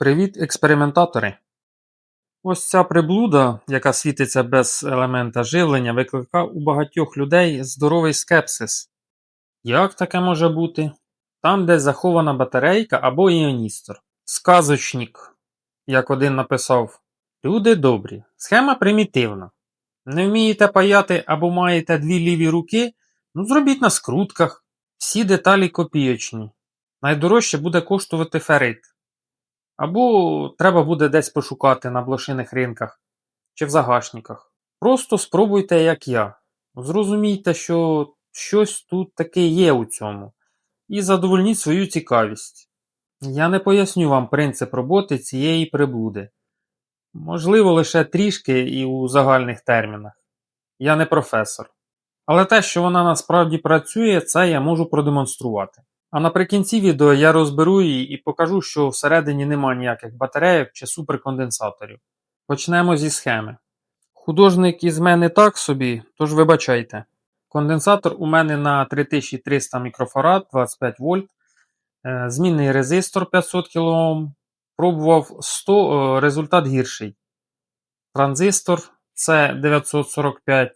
Привіт, експериментатори! Ось ця приблуда, яка світиться без елемента живлення, викликає у багатьох людей здоровий скепсис. Як таке може бути? Там десь захована батарейка або іоністор. Сказочник, як один написав. Люди добрі, схема примітивна. Не вмієте паяти або маєте дві ліві руки? Ну зробіть на скрутках. Всі деталі копійочні. Найдорожче буде коштувати ферит. Або треба буде десь пошукати на блошиних ринках чи в загашниках. Просто спробуйте, як я. Зрозумійте, що щось тут таке є у цьому, і задовольніть свою цікавість. Я не поясню вам принцип роботи цієї приблуди. Можливо, лише трішки і у загальних термінах. Я не професор. Але те, що вона насправді працює, це я можу продемонструвати. А наприкінці відео я розберу її і покажу, що всередині нема ніяких батарейок чи суперконденсаторів. Почнемо зі схеми. Художник із мене так собі, тож вибачайте. Конденсатор у мене на 3300 мікрофарад 25 вольт, е, змінний резистор 500 кОм. Пробував 100, е, результат гірший. Транзистор це 945.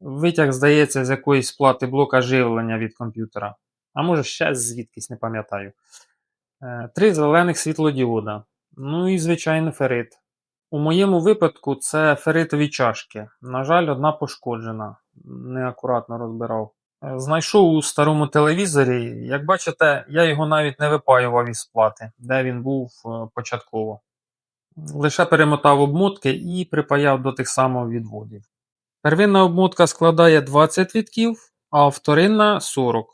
Витяг, здається, з якоїсь плати блока живлення від комп'ютера а може ще звідкись не пам'ятаю. Е, три зелених світлодіода. Ну і, звичайно, ферит. У моєму випадку це феритові чашки. На жаль, одна пошкоджена, неакуратно розбирав. Е, знайшов у старому телевізорі, як бачите, я його навіть не випаював із плати, де він був е, початково. Лише перемотав обмотки і припаяв до тих самих відводів. Первинна обмотка складає 20 вітків, а вторинна 40.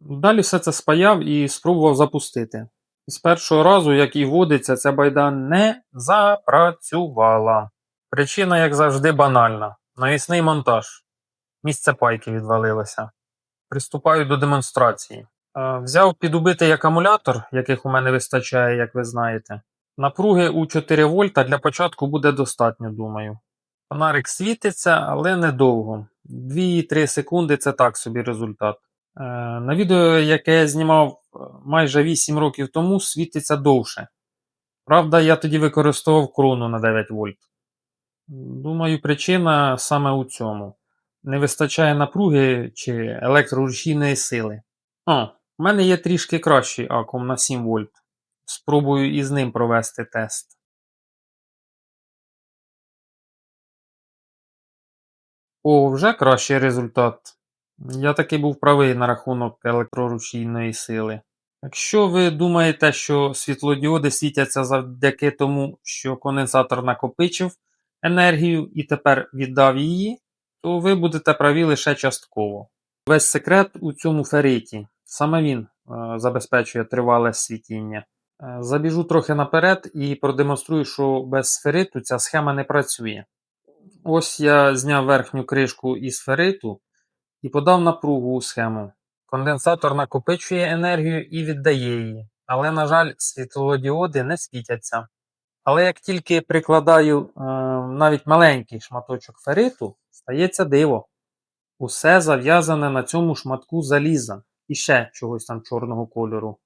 Далі все це спаяв і спробував запустити. І з першого разу, як і водиться, ця байда не запрацювала. Причина, як завжди, банальна: навісний монтаж. Місце пайки відвалилося. Приступаю до демонстрації. Взяв підубитий акумулятор, яких у мене вистачає, як ви знаєте. Напруги у 4 вольта для початку буде достатньо, думаю. Фонарик світиться, але недовго. 2-3 секунди це так собі результат. Е, на відео, яке я знімав е, майже 8 років тому, світиться довше. Правда, я тоді використовував крону на 9 вольт. Думаю, причина саме у цьому. Не вистачає напруги чи електрорушійної сили. О, в мене є трішки кращий акум на 7 вольт. Спробую із ним провести тест. О, вже кращий результат. Я таки був правий на рахунок електрорушійної сили. Якщо ви думаєте, що світлодіоди світяться завдяки тому, що конденсатор накопичив енергію і тепер віддав її, то ви будете праві лише частково. Весь секрет у цьому фериті. Саме він е, забезпечує тривале світіння. Е, забіжу трохи наперед і продемонструю, що без фериту ця схема не працює. Ось я зняв верхню кришку із фериту і подав напругу у схему. Конденсатор накопичує енергію і віддає її, але, на жаль, світлодіоди не світяться. Але як тільки прикладаю е, навіть маленький шматочок фериту, стається диво. Усе зав'язане на цьому шматку заліза і ще чогось там чорного кольору.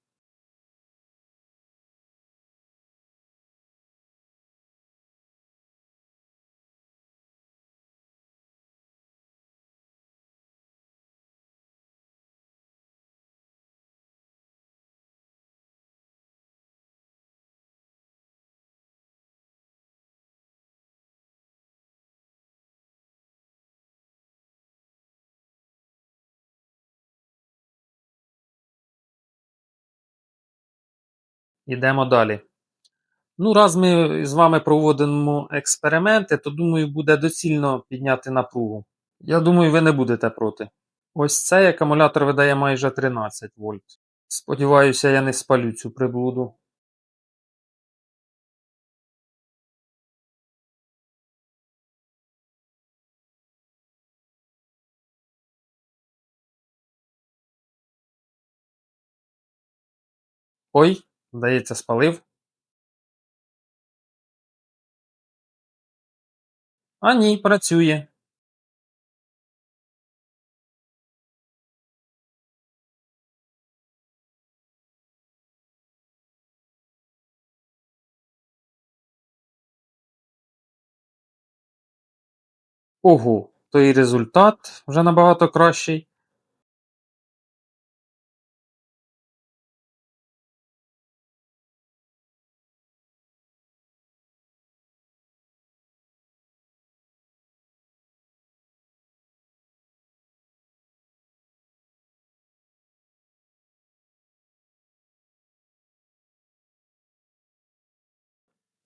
Йдемо далі. Ну, раз ми з вами проводимо експерименти, то думаю, буде доцільно підняти напругу. Я думаю, ви не будете проти. Ось цей акумулятор видає майже 13 вольт. Сподіваюся, я не спалю цю приблуду. Ой, Здається, спалив. А ні, працює. Ого, то і результат вже набагато кращий.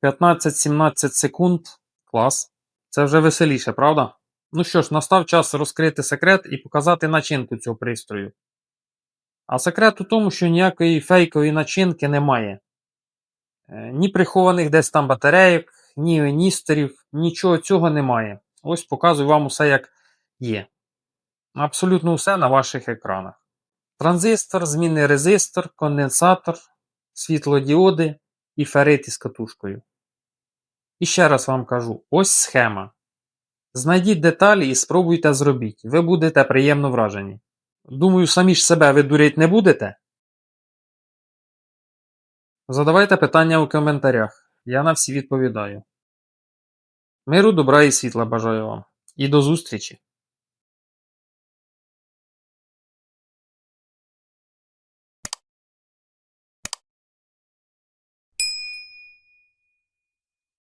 П'ятнадцять-сімнадцять секунд. Клас. Це вже веселіше, правда? Ну що ж, настав час розкрити секрет і показати начинку цього пристрою. А секрет у тому, що ніякої фейкової начинки немає. Е, Ні прихованих десь там батарейок, ні ністерів, нічого цього немає. Ось показую вам усе як є. Абсолютно все на ваших екранах. Транзистор, змінний резистор, конденсатор, світлодіоди і ферит із катушкою. І ще раз вам кажу: ось схема. Знайдіть деталі і спробуйте зробіть. Ви будете приємно вражені. Думаю, самі ж себе ви дурять не будете? Задавайте питання у коментарях. Я на всі відповідаю. Миру, добра і світла бажаю вам. І до зустрічі!